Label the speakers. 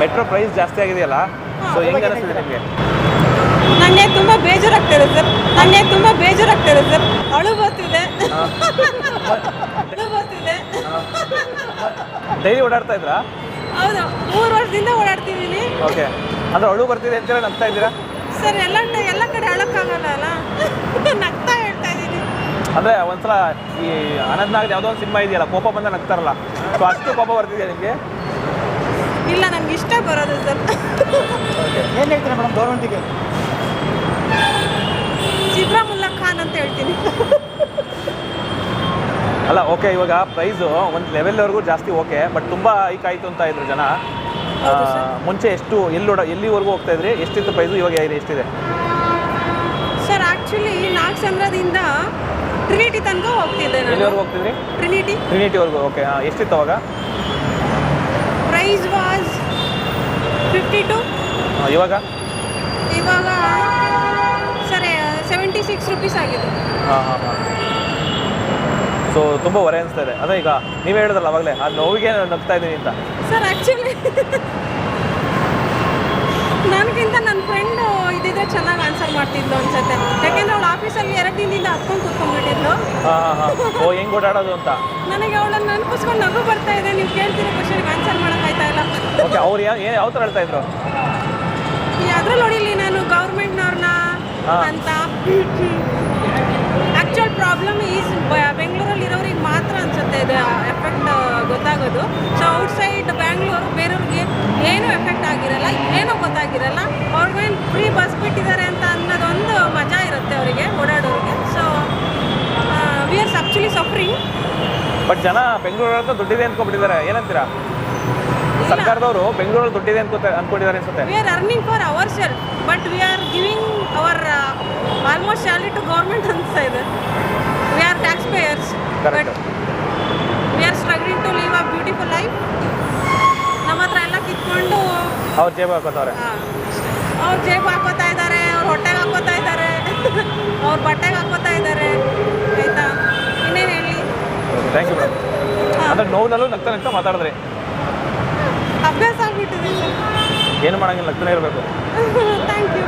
Speaker 1: Metro price ಜಾಸ್ತಿ ಆಗಿದೆಯಲ್ಲ? So ಹೆಂಗೆ ಅನಿಸ್ತಿದೆ ನಿಮಗೆ?
Speaker 2: ನನಗೆ ತುಂಬ ಬೇಜಾರಾಗ್ತಿದೆ ಸರ್. ನನಗೆ ತುಂಬ ಬೇಜಾರಾಗ್ತಿದೆ ಸರ್. ಅಳು ಬರ್ತಿದೆ. ಅಳು ಬರ್ತಿದೆ.
Speaker 1: ಡೈಲಿ ಓಡಾಡ್ತಾ ಇದ್ರಾ?
Speaker 2: ಹೌದು ಮೂರು ವರ್ಷದಿಂದ ಓಡಾಡ್ತಿದ್ದೀನಿ.
Speaker 1: ಓಕೆ. ಅಂದ್ರೆ ಅಳು ಬರ್ತಿದೆ ಅಂತೇಳಿ ನಗ್ತಾ ಇದ್ದೀರಾ?
Speaker 2: ಸರ್ ಎಲ್ಲ ಎಲ್ಲ ಕಡೆ ಅಳಕ್ಕಾಗಲ್ಲ ಅಲ್ಲ? ನಗ್ತಾ ಹೇಳ್ತಾ ಇದ್ದೀನಿ.
Speaker 1: ಅಂದ್ರೆ ಒಂದ್ಸಲ ಈ ಅನಂತ್ನಾಗ್ ಯಾವುದೋ ಒಂದು ಸಿನಿಮಾ ಇದೆಯಲ್ಲ ಕೋಪ ಬಂದ ನಗ್ತಾರಲ್ಲ. ಸೊ ಅಷ್ಟು ಕೋಪ ಬರ್ತಿದೆ ನಿಮಗೆ?
Speaker 2: ಇಲ್ಲ ನಮ್ಗೆ ಇಷ್ಟ ಬರೋದು ಸರ್.
Speaker 3: ಏನು ಹೇಳ್ತೀರಾ ಮೇಡಮ್ ಗೌರ್ಮೆಂಟಿಗೆ
Speaker 2: ಸಿಬ್ರಾಮುಲ್ಲಾ ಖಾನ್ ಅಂತ ಹೇಳ್ತೀನಿ.
Speaker 1: ಅಲ್ಲ ಓಕೆ ಇವಾಗ ಪ್ರೈಸು ಒಂದು ಲೆವೆಲ್ವರೆಗೂ ಜಾಸ್ತಿ ಓಕೆ ಬಟ್ ತುಂಬ ಹೈಕ್ ಆಯಿತು ಅಂತ ಇದ್ರು ಜನ. ಆ, ಮುಂಚೆ ಎಷ್ಟು ಎಲ್ಲಿ ಓಡ ಎಲ್ಲಿವರೆಗೂ ಹೋಗ್ತಾ ಇದ್ರಿ? ಎಷ್ಟಿತ್ತು ಪ್ರೈಸು ಇವಾಗ ಇದೆ- ಎಷ್ಟಿದೆ?
Speaker 2: ಸರ್ ಆ್ಯಕ್ಚುಲಿ ನಾಗಸಂದ್ರದಿಂದ ಟ್ರಿನಿಟಿ ತನಕ ಹೋಗ್ತಿದ್ದೆ ನಾನು.
Speaker 1: ಎಲ್ಲಿವರೆಗೂ ಹೋಗ್ತಿದ್ರಿ?
Speaker 2: ಟ್ರಿನಿಟಿ
Speaker 1: ಟ್ರಿನಿಟಿವರೆಗೂ ಓಕೆ ಎಷ್ಟಿತ್ತು ಅವಾಗ?
Speaker 2: ಪ್ರೈಸ್ ವಾಸ್ ಫಿಫ್ಟಿ ಟು
Speaker 1: ಆ, ಇವಾಗ?
Speaker 2: ಇವಾಗ ಸರಿ ಸೆವೆಂಟಿ ಸಿಕ್ಸ್ ರುಪೀಸ್ ಆಗಿದೆ.
Speaker 1: ಹಾಂ ಹಾಂ ಹಾಂ. ಸೊ ತುಂಬ ಹೊರೆ ಅನಿಸ್ತಾ ಇದೆ. ಅದೇ ಈಗ ನೀವೇ ಹೇಳಿದ್ರಲ್ಲ ಅವಾಗಲೇ ಆ ನೋವಿಗೆ ನಾನು ನಗ್ತಾ ಇದ್ದೀನಿ ಅಂತ.
Speaker 2: ಸರ್ ಆ್ಯಕ್ಚುಲಿ ನನಗಿಂತ ನನ್ನ ಇದ್ದಿದ್ರೆ ಚೆನ್ನಾಗಿ ಆನ್ಸರ್ ಮಾಡ್ತಿದ್ಲು ಅನ್ಸುತ್ತೆ. ಯಾಕೆಂದ್ರೆ ಅವಳು ಆಫೀಸಲ್ಲಿ ಎರಡು ದಿನದಿಂದ ಹತ್ಕೊಂಡು ಕೂತ್ಕೊಂಡ್ಬಿಟ್ಟಿದ್ಲು.
Speaker 1: ಓ ಹೆಂಗೆ ಓಡಾಡೋದು ಅಂತ?
Speaker 2: ನನಗೆ ಅವಳನ್ನ ನೆನಪಿಸ್ಕೊಂಡು ನಗು ಬರ್ತಾ ಇದೆ ನೀವು ಕೇಳ್ತಿರೋ ಕ್ವಶನ್ಗೆ ಆನ್ಸರ್ ಮಾಡೋಕ್ಕಾಯ್ತಾ ಇಲ್ಲ?
Speaker 1: ಓಕೆ ಅವ್ರು ಯಾವ ಯಾವ ಥರ ಹೇಳ್ತಾ ಇದ್ರು?
Speaker 2: ಅದ್ರಲ್ಲಿ ನೋಡಿಲಿ ನಾನು ಗೌರ್ಮೆಂಟ್ನವ್ರನ್ನ. ಅಂತ. ಆ್ಯಕ್ಚುಯಲ್ ಪ್ರಾಬ್ಲಮ್ ಈಸ್ ಬೆಂಗಳೂರಲ್ಲಿ ಇರೋರಿಗೆ ಮಾತ್ರ ಅನ್ಸುತ್ತೆ ಇದು ಎಫೆಕ್ಟ್ ಗೊತ್ತಾಗೋದು. ಸೊ ಔಟ್ಸೈಡ್ ಬ್ಯಾಂಗ್ಳೂರು ಬೇರೆಯವ್ರಿಗೆ ಏನೂ ಎಫೆಕ್ಟ್ ಆಗಿರಲ್ಲ ಏನೂ ಗೊತ್ತಾಗಿರಲ್ಲ. ಅವ್ರಿಗೇನು ಫ್ರೀ ಬಸ್ ಬಿಟ್ಟಿದ್ದಾರೆ ಅಂತ ಅನ್ನೋದೊಂದು ಮಜಾ ಇರುತ್ತೆ ಅವರಿಗೆ ಓಡಾಡೋರಿಗೆ. So we are actually suffering
Speaker 1: but ಜನ ಬೆಂಗಳೂರು ಹತ್ರ ದುಡ್ಡಿದೆ ಅನ್ಕೊಂಡ್ಬಿಟ್ಟಿದ್ದಾರೆ. ಏನಂತೀರಾ? ಸರ್ಕಾರದವರು ಬೆಂಗಳೂರಲ್ಲಿ ದುಡ್ಡಿದೆ ಅಂತ ಅನ್ಕೊಂಡಿದ್ದಾರೆ ಅನ್ಸುತ್ತೆ.
Speaker 2: We are earning for our but but we are giving our almost salary to government ಅಂತ ಇದೆ. We are tax
Speaker 1: payers
Speaker 2: but we are struggling to live a beautiful life ನಮ್ಮ ಹತ್ರ ಎಲ್ಲ ಕಿತ್ಕೊಂಡು
Speaker 1: ಅವ್ರು ಜೇಬು ಹಾಕೋತಾರೆ
Speaker 2: ಅವ್ರು ಜೇಬು ಹಾಕೋತಾ ಇದ್ದಾರೆ ಅವ್ರ ಹೊಟ್ಟೆಗೆ ಹಾಕೋತಾ ಇದ್ದಾರೆ ಅವ್ರ ಬಟ್ಟೆಗೆ ಹಾಕೋತಾ ಇದ್ದಾರೆ ಆಯ್ತಾ? ಇನ್ನೇನು ಹೇಳಿ?
Speaker 1: ಥ್ಯಾಂಕ್ ಯು ಮೇಡಮ್ ಅಂದ್ರೆ ನೋವಿನಲ್ಲೂ ನಗ್ತಾ ನಗ್ತಾ ಮಾತಾಡಿದ್ರಿ.
Speaker 2: ಅಭ್ಯಾಸ ಆಗ್ಬಿಟ್ಟಿದೆ
Speaker 1: ಏನು ಮಾಡಂಗಿಲ್ಲ ನಗ್ತಾನೆ ಇರಬೇಕು.
Speaker 2: Thank you